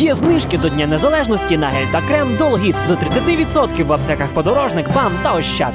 Є знижки до Дня Незалежності на гель та крем Долгіт до 30% в аптеках подорожник, БАМ та Ощад.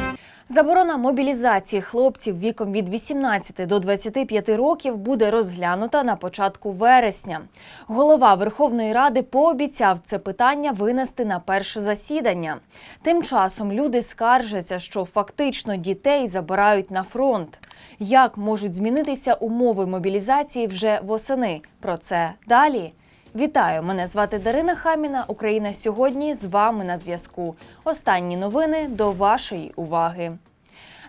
Заборона мобілізації хлопців віком від 18 до 25 років буде розглянута на початку вересня. Голова Верховної Ради пообіцяв це питання винести на перше засідання. Тим часом люди скаржаться, що фактично дітей забирають на фронт. Як можуть змінитися умови мобілізації вже восени? Про це далі. Вітаю! Мене звати Дарина Хаміна. Україна сьогодні з вами на зв'язку. Останні новини до вашої уваги.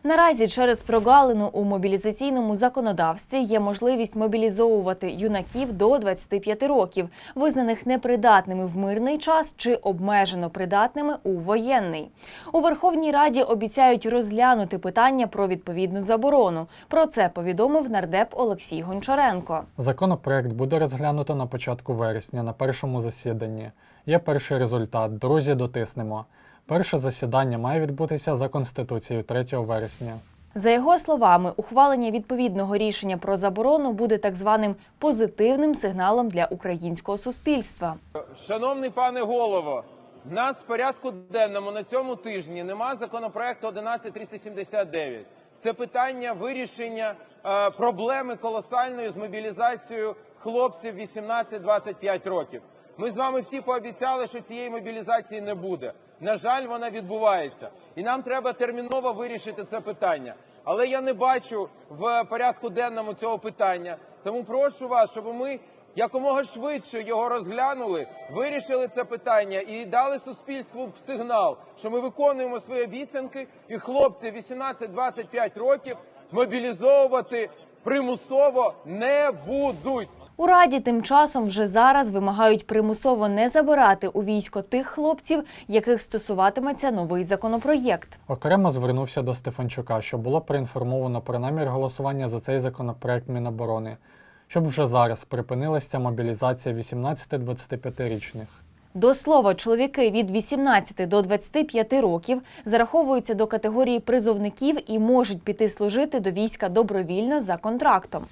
Наразі через прогалину у мобілізаційному законодавстві є можливість мобілізовувати юнаків до 25 років, визнаних непридатними в мирний час чи обмежено придатними у воєнний. У Верховній Раді обіцяють розглянути питання про відповідну заборону. Про це повідомив нардеп Олексій Гончаренко. Законопроект буде розглянуто на початку вересня на першому засіданні. Є перший результат. Друзі, дотиснемо. Перше засідання має відбутися за Конституцією 3 вересня. За його словами, ухвалення відповідного рішення про заборону буде так званим позитивним сигналом для українського суспільства. Шановний пане голово, в нас в порядку денному на цьому тижні нема законопроекту 11379. Це питання вирішення е, проблеми колосальної з мобілізацією хлопців 18-25 років. Ми з вами всі пообіцяли, що цієї мобілізації не буде. На жаль, вона відбувається, і нам треба терміново вирішити це питання. Але я не бачу в порядку денному цього питання. Тому прошу вас, щоб ми якомога швидше його розглянули, вирішили це питання і дали суспільству сигнал, що ми виконуємо свої обіцянки, і хлопці 18-25 років мобілізовувати примусово не будуть. У раді тим часом вже зараз вимагають примусово не забирати у військо тих хлопців, яких стосуватиметься новий законопроєкт. Окремо звернувся до Стефанчука, що було проінформовано про намір голосування за цей законопроект Міноборони, щоб вже зараз припинилася мобілізація 18-25-річних. До слова, чоловіки від 18 до 25 років зараховуються до категорії призовників і можуть піти служити до війська добровільно за контрактом.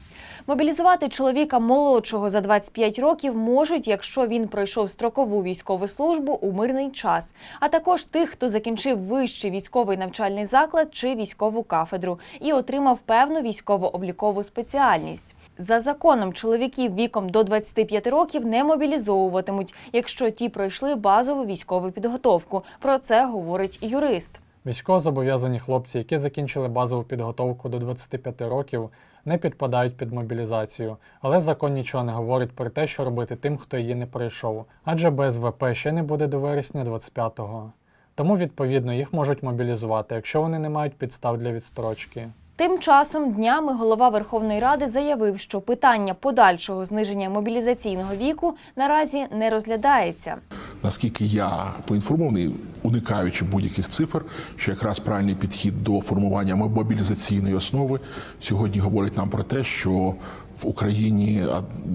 Мобілізувати чоловіка молодшого за 25 років можуть, якщо він пройшов строкову військову службу у мирний час, а також тих, хто закінчив вищий військовий навчальний заклад чи військову кафедру і отримав певну військово-облікову спеціальність. За законом чоловіків віком до 25 років не мобілізовуватимуть, якщо ті пройшли базову військову підготовку. Про це говорить юрист. Військовозобов'язані хлопці, які закінчили базову підготовку до 25 років, не підпадають під мобілізацію, але закон нічого не говорить про те, що робити тим, хто її не пройшов, адже без ВП ще не буде до вересня 25-го. Тому, відповідно, їх можуть мобілізувати, якщо вони не мають підстав для відстрочки. Тим часом днями голова Верховної Ради заявив, що питання подальшого зниження мобілізаційного віку наразі не розглядається. Наскільки я поінформований, уникаючи будь-яких цифр, що якраз правильний підхід до формування мобілізаційної основи сьогодні говорить нам про те, що в Україні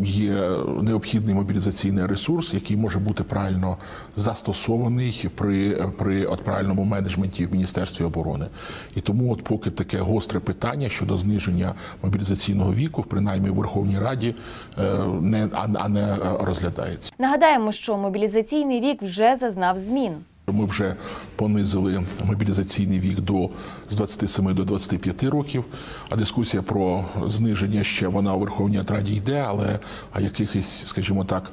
є необхідний мобілізаційний ресурс, який може бути правильно застосований при, при от правильному менеджменті в Міністерстві оборони. І тому, от поки таке гостре питання щодо зниження мобілізаційного віку, принаймні в Верховній Раді, е, не а, а не е, розглядається. Нагадаємо, що мобілізаційний вік вже зазнав змін. Ми вже понизили мобілізаційний вік до з 27 до 25 років. А дискусія про зниження ще вона у Верховній Раді йде, але якихось, скажімо так,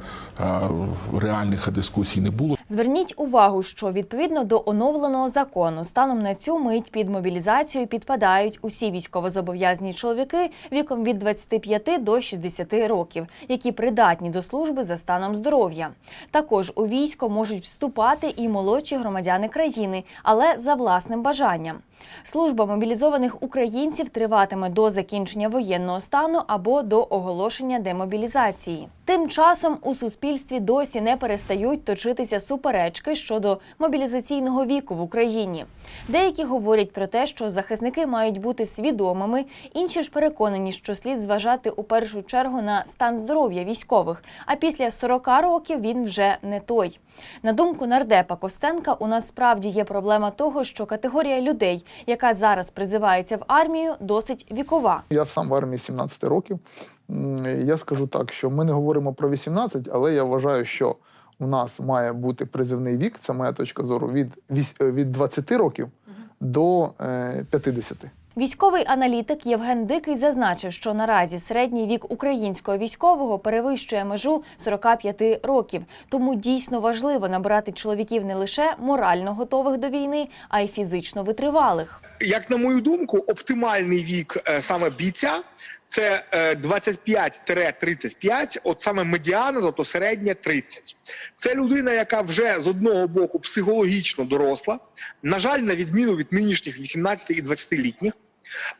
реальних дискусій не було. Зверніть увагу, що відповідно до оновленого закону станом на цю мить під мобілізацію підпадають усі військовозобов'язані чоловіки віком від 25 до 60 років, які придатні до служби за станом здоров'я. Також у військо можуть вступати і молодші громадяни країни, але за власним бажанням. Служба мобілізованих українців триватиме до закінчення воєнного стану або до оголошення демобілізації. Тим часом у суспільстві досі не перестають точитися суперечки щодо мобілізаційного віку в Україні. Деякі говорять про те, що захисники мають бути свідомими, інші ж переконані, що слід зважати у першу чергу на стан здоров'я військових. А після 40 років він вже не той. На думку нардепа Костенка, у нас справді є проблема того, що категорія людей, яка зараз призивається в армію, досить вікова. Я сам в армії 17 років. Я скажу так, що ми не говоримо про 18, але я вважаю, що у нас має бути призивний вік, це моя точка зору, від, е, від 20 років до е, 50. Військовий аналітик Євген Дикий зазначив, що наразі середній вік українського військового перевищує межу 45 років. Тому дійсно важливо набирати чоловіків не лише морально готових до війни, а й фізично витривалих. як на мою думку, оптимальний вік е, саме бійця це е, 25-35, от саме медіана, тобто середня 30. Це людина, яка вже з одного боку психологічно доросла, на жаль, на відміну від нинішніх 18 і 20-літніх.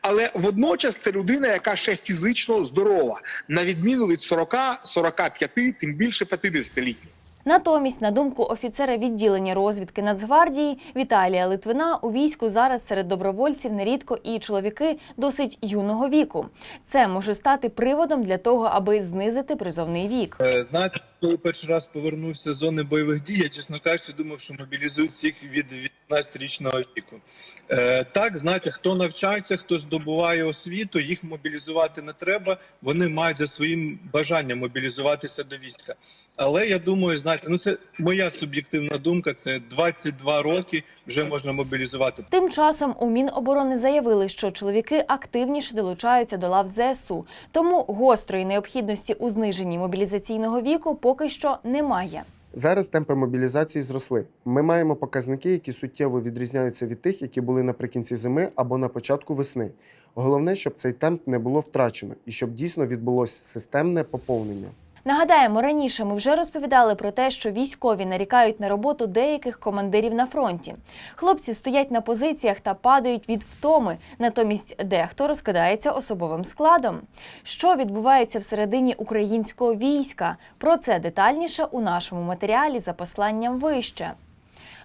Але водночас це людина, яка ще фізично здорова, на відміну від 40-45, тим більше 50-літніх. Натомість, на думку офіцера відділення розвідки Нацгвардії Віталія Литвина, у війську зараз серед добровольців нерідко і чоловіки досить юного віку. Це може стати приводом для того, аби знизити призовний вік. Е, Знаєте, коли перший раз повернувся з зони бойових дій, я чесно кажучи, думав, що мобілізують всіх від 18-річного віку. Е, так, знаєте, хто навчається, хто здобуває освіту, їх мобілізувати не треба. Вони мають за своїм бажанням мобілізуватися до війська. Але я думаю, знаєте, ну це моя суб'єктивна думка. Це 22 роки вже можна мобілізувати. Тим часом у Міноборони заявили, що чоловіки активніше долучаються до лав ЗСУ, тому гострої необхідності у зниженні мобілізаційного віку поки що немає. Зараз темпи мобілізації зросли. Ми маємо показники, які суттєво відрізняються від тих, які були наприкінці зими або на початку весни. Головне, щоб цей темп не було втрачено і щоб дійсно відбулося системне поповнення. Нагадаємо, раніше ми вже розповідали про те, що військові нарікають на роботу деяких командирів на фронті. Хлопці стоять на позиціях та падають від втоми, натомість дехто розкидається особовим складом. Що відбувається всередині українського війська? Про це детальніше у нашому матеріалі за посланням вище.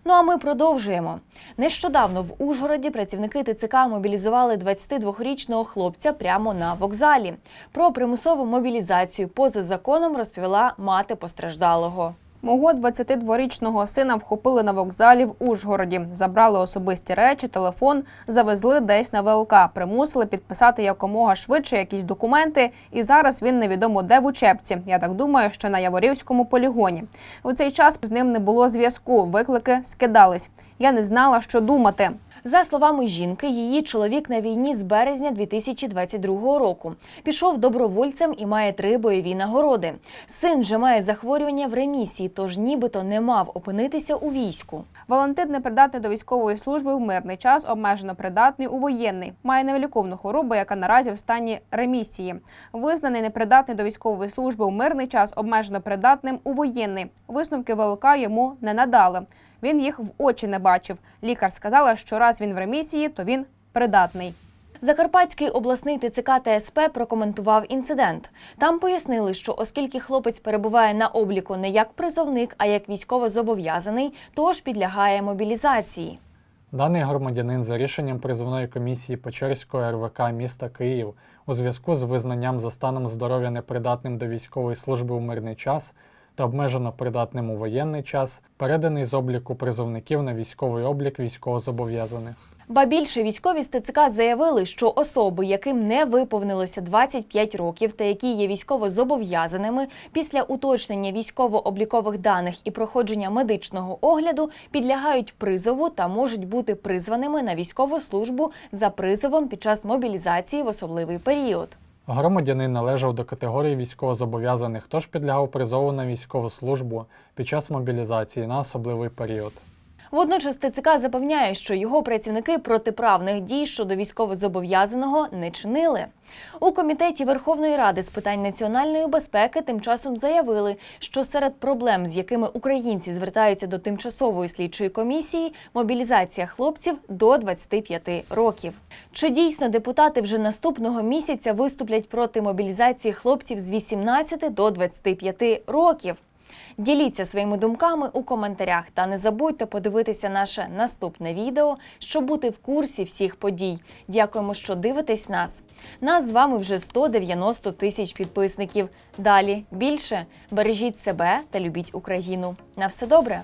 Ну а ми продовжуємо. Нещодавно в Ужгороді працівники ТЦК мобілізували 22-річного хлопця прямо на вокзалі. Про примусову мобілізацію поза законом розповіла мати постраждалого. Мого 22-річного сина вхопили на вокзалі в Ужгороді, забрали особисті речі, телефон, завезли десь на ВЛК, примусили підписати якомога швидше якісь документи. І зараз він невідомо де в учебці. Я так думаю, що на Яворівському полігоні. У цей час з ним не було зв'язку. Виклики скидались. Я не знала, що думати. За словами жінки, її чоловік на війні з березня 2022 року пішов добровольцем і має три бойові нагороди. Син же має захворювання в ремісії, тож нібито не мав опинитися у війську. Валентин непридатний до військової служби в мирний час, обмежено придатний у воєнний. Має невиліковну хворобу, яка наразі в стані ремісії. Визнаний непридатний до військової служби у мирний час, обмежено придатним у воєнний. Висновки ВЛК йому не надали. Він їх в очі не бачив. Лікар сказала, що раз він в ремісії, то він придатний. Закарпатський обласний ТЦК та СП прокоментував інцидент. Там пояснили, що оскільки хлопець перебуває на обліку не як призовник, а як військовозобов'язаний, тож підлягає мобілізації. Даний громадянин за рішенням призовної комісії Печерської РВК міста Київ у зв'язку з визнанням за станом здоров'я непридатним до військової служби у мирний час та обмежено придатним у воєнний час, переданий з обліку призовників на військовий облік військовозобов'язаних. Ба більше військові з ТЦК заявили, що особи, яким не виповнилося 25 років та які є військово зобов'язаними, після уточнення військово-облікових даних і проходження медичного огляду підлягають призову та можуть бути призваними на військову службу за призовом під час мобілізації в особливий період. Громадянин належав до категорії військовозобов'язаних, тож підлягав призову на військову службу під час мобілізації на особливий період. Водночас ТЦК запевняє, що його працівники протиправних дій щодо військовозобов'язаного не чинили. У комітеті Верховної Ради з питань національної безпеки тим часом заявили, що серед проблем, з якими українці звертаються до тимчасової слідчої комісії, мобілізація хлопців до 25 років. Чи дійсно депутати вже наступного місяця виступлять проти мобілізації хлопців з 18 до 25 років? Діліться своїми думками у коментарях та не забудьте подивитися наше наступне відео, щоб бути в курсі всіх подій. Дякуємо, що дивитесь нас. Нас з вами вже 190 тисяч підписників. Далі більше бережіть себе та любіть Україну. На все добре!